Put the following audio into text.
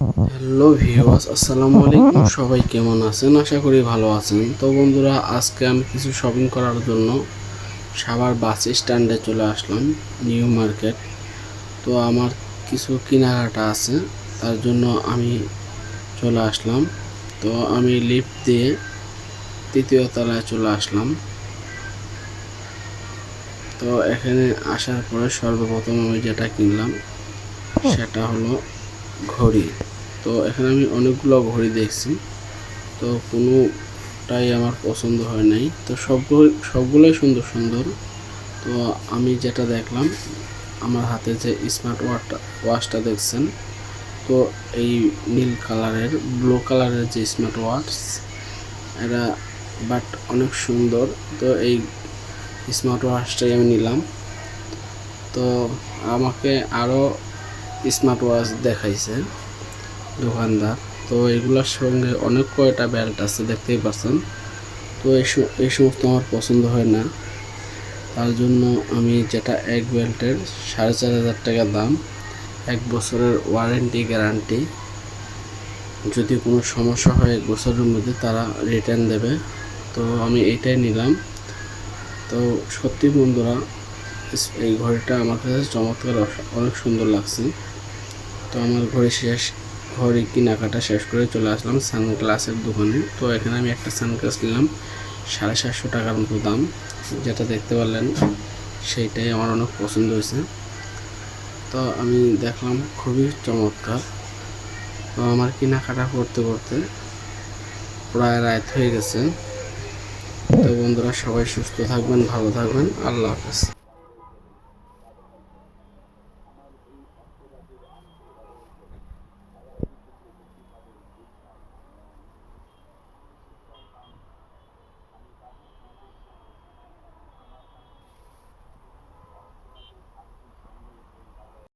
Hello viewers, আসসালামু আলাইকুম। সবাই কেমন আছেন? আশা করি ভালো আছেন। তো বন্ধুরা, আজকে আমি কিছু শপিং করার জন্য সাভার বাস স্ট্যান্ডে চলে আসলাম, নিউ মার্কেট। তো আমার কিছু কেনাকাটা আছে, তার জন্য আমি চলে আসলাম। তো আমি লিফট দিয়ে তৃতীয় তলায় চলে আসলাম। তো এখানে আসার পরে সর্বপ্রথম আমি যেটা কিনলাম, সেটা হলো ঘড়ি। তো এখানে আমি অনেকগুলো ঘড়ি দেখছি। তো কোনোটাই আমার পছন্দ হয় নাই। তো সবগুলো, সবগুলোই সুন্দর সুন্দর। তো আমি যেটা দেখলাম, আমার হাতে যে স্মার্ট ওয়াচটা ওয়াচটা দেখছেন, তো এই নীল কালারের ব্লু কালারের যে স্মার্ট ওয়াচ এটা বাট অনেক সুন্দর। তো এই স্মার্ট ওয়াচটাই আমি নিলাম। তো আমাকে আরও স্মার্ট ওয়াচ দেখাইছে, দোকানদার। তো এগুলোর সঙ্গে অনেক কয়টা বেল্ট আছে দেখতেই পাচ্ছেন। তো এই সমস্ত আমার পছন্দ হয় না। তার জন্য আমি যেটা এক বেল্টের সাড়ে চার হাজার টাকা দাম, এক বছরের ওয়ারেন্টি গ্যারান্টি যদি কোনো সমস্যা হয় এক বছরের মধ্যে তারা রিটার্ন দেবে। তো আমি এইটাই নিলাম। তো সত্যি বন্ধুরা, এই ঘড়িটা আমার কাছে চমৎকার অনেক সুন্দর লাগছে। তো আমার ঘরে শেষ ঘরে কেনাকাটা শেষ করে চলে আসলাম সানগ্লাসের দোকানে। তো এখানে আমি একটা সানগ্লাস নিলাম, সাড়ে সাতশো টাকার মতো দাম। যেটা দেখতে পারলেন, সেইটাই আমার অনেক পছন্দ হয়েছে। তো আমি দেখলাম খুবই চমৎকার। তো আমার কেনাকাটা করতে করতে প্রায় রাত হয়ে গেছে। তো বন্ধুরা সবাই সুস্থ থাকবেন, ভালো থাকবেন। আল্লাহ হাফেজ।